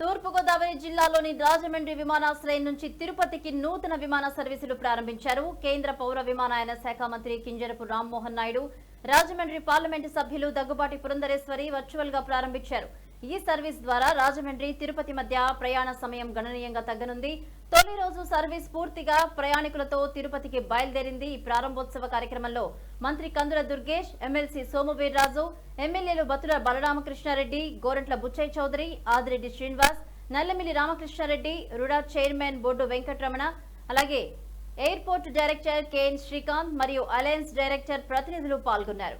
తూర్పుగోదావరి జిల్లాలోని రాజమండ్రి విమానాశ్రయం నుంచి తిరుపతికి నూతన విమాన సర్వీసులు ప్రారంభించారు. కేంద్ర పౌర విమానయాన శాఖ మంత్రి కింజరపు రామ్మోహన్ నాయుడు రాజమండ్రి పార్లమెంటు సభ్యులు దగ్గుబాటి పురంధరేశ్వరి వర్చువల్గా ప్రారంభించారు. ఈ సర్వీస్ ద్వారా రాజమండ్రి తిరుపతి మధ్య ప్రయాణ సమయం గణనీయంగా తగ్గనుంది. తొలి రోజు సర్వీస్ పూర్తిగా ప్రయాణికులతో తిరుపతికి బయలుదేరింది ఈ ప్రారంభోత్సవ కార్యక్రమంలో మంత్రి కందుల దుర్గేష్ ఎమ్మెల్సీ సోమువీర్రాజు ఎమ్మెల్యేలు బతుల బలరామకృష్ణారెడ్డి గోరంట్ల బుచ్చయ్య చౌదరి ఆదిరెడ్డి శ్రీనివాస్ నల్లమిల్లి రామకృష్ణారెడ్డి రుడా చైర్మన్ బొడ్డు వెంకటరమణ అలాగే ఎయిర్పోర్ట్ డైరెక్టర్ కేఎన్ శ్రీకాంత్ మరియు అలయన్స్ డైరెక్టర్ ప్రతినిధులు పాల్గొన్నారు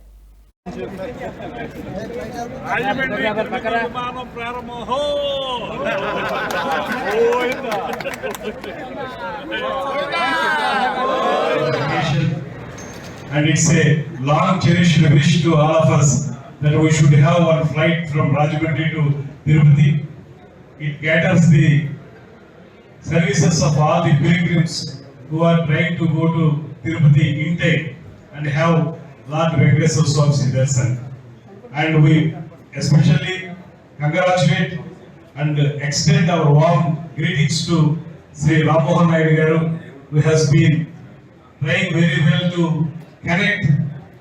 And it's a long cherished wish to all of us that we should have one flight from Rajahmundry to Tirupati. It caters the services of all the pilgrims who are trying to go to Tirupati in and have Lord Venkateswara Swami darshan. And we especially congratulate and extend our warm greetings to Sri Ram Mohan Naidu garu, who has been trying very well to connect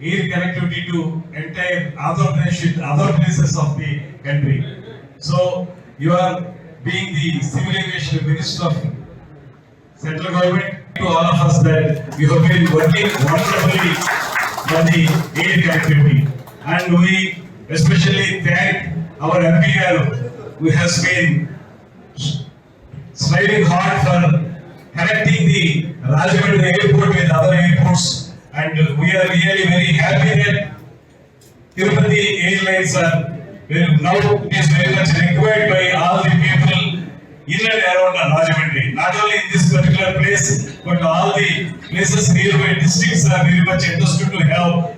air connectivity to entire other nation, other places of the country. So you are being the civil aviation minister of central government to all of us that you have been working wonderfully for the air connectivity. And we especially thank our MP garu, who has been striving hard for connecting the Rajahmundry airport with other airports. And we are really very happy that Tirupati Airlines are now it is very much required by all the people in and around Rajahmundry. Not only in this particular place, but all the places nearby districts are very much interested to have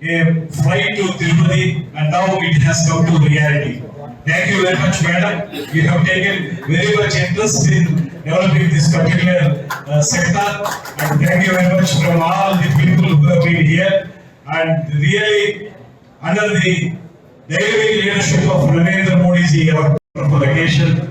a flight to Tirupati and now it has come to reality. Thank you very much, madam. You have taken very much interest in developing this particular uh, sector and thank you very much from all the people who have been here and really under the dynamic leadership of Narendra Modi ji, our occasion,